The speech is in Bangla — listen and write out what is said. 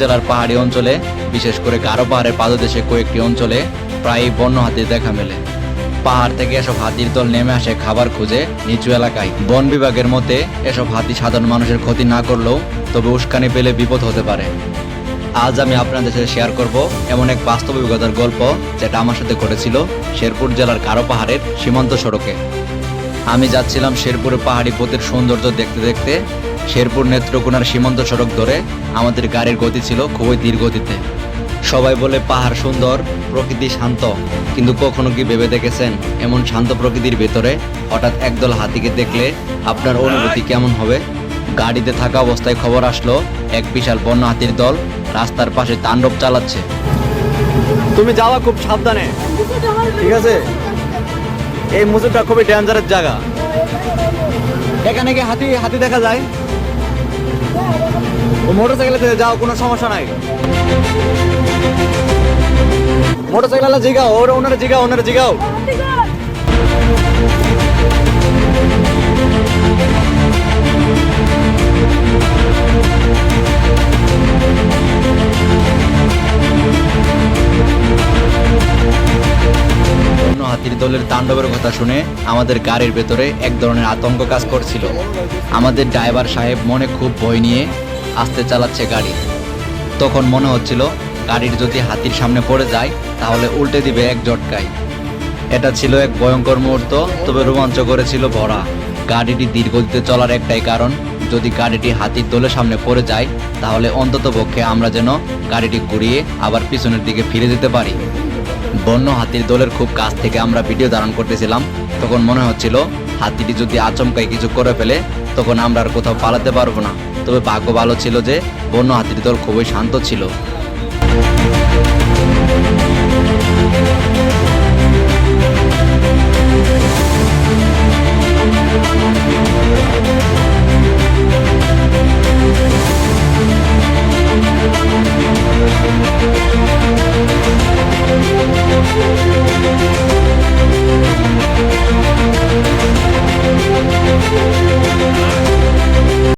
জেলার পাহাড়ি অঞ্চলে, বিশেষ করে গারো পাহাড়ের পাদদেশে কয়েকটি অঞ্চলে প্রায়ই বন্য হাতির দেখা মেলে। পাহাড় থেকে এসব হাতির দল নেমে আসে খাবার খুঁজে নিচু এলাকায়। বন বিভাগের মতে, এসব হাতি সাধারণ মানুষের ক্ষতি না করলেও তবে উস্কানি পেলে বিপদ হতে পারে। আজ আমি আপনাদের সাথে শেয়ার করব এমন এক বাস্তব অভিজ্ঞতার গল্প যেটা আমার সাথে ঘটেছিল শেরপুর জেলার গারো পাহাড়ের সীমান্ত সড়কে। আমি যাচ্ছিলাম শেরপুরের পাহাড়ি পথের সৌন্দর্য দেখতে দেখতে। শেরপুর নেত্রকোনার সীমান্ত সড়ক ধরে আমাদের গাড়ির গতি ছিল খুবই ধীর গতিতে। সবাই বলে পাহাড় সুন্দর প্রকৃতি শান্ত কিন্তু কখনো কি ভেবে দেখেছেন এমন শান্ত প্রকৃতির ভেতরে হঠাৎ একদল হাতিকে দেখলে আপনার অনুভূতি কেমন হবে? গাড়িতে থাকা অবস্থায় খবর আসলো এক বিশাল বন্য হাতির দল রাস্তার পাশে তাণ্ডব চালাচ্ছে। তুমি যাওয়া খুব সাবধানে। ঠিক আছে? এই মসজিদটা খুবই ডেঞ্জারের জায়গা। এখানে কি হাতি হাতি দেখা যায়। ও মোটরসাইকেলে যাও কোনো সমস্যা নাই। মোটরসাইকেলে জিগাও, ওর ওনারা জিগাও ওনারা জিগাও। হাতির দলের তাণ্ডবের কথা শুনে আমাদের গাড়ির ভেতরে এক ধরনের আতঙ্ক কাজ করছিল। আমাদের ড্রাইভার সাহেব মনে খুব ভয় নিয়ে আস্তে চালাচ্ছে গাড়ি। তখন মনে হচ্ছিল, গাড়ির যদি হাতির সামনে পড়ে যায়, তাহলে উল্টে দিবে এক জটকায় এটা ছিল এক ভয়ঙ্কর মুহূর্ত, তবে রোমাঞ্চ করেছিল ভরা। গাড়িটি দীর্ঘগতিতে চলার একটাই কারণ, যদি গাড়িটি হাতির দলের সামনে পড়ে যায়, তাহলে অন্তত পক্ষে আমরা যেন গাড়িটি ঘুরিয়ে আবার পিছনের দিকে ফিরে যেতে পারি। বন্য হাতির দলের খুব কাছ থেকে আমরা ভিডিও ধারণ করতেছিলাম। তখন মনে হচ্ছিল, হাতিটি যদি আচমকাই কিছু করে ফেলে, তখন আমরা আর কোথাও পালাতে পারব না। তবে ভাগ্য ভালো ছিল যে, বন্য হাতির দল খুবই শান্ত ছিল।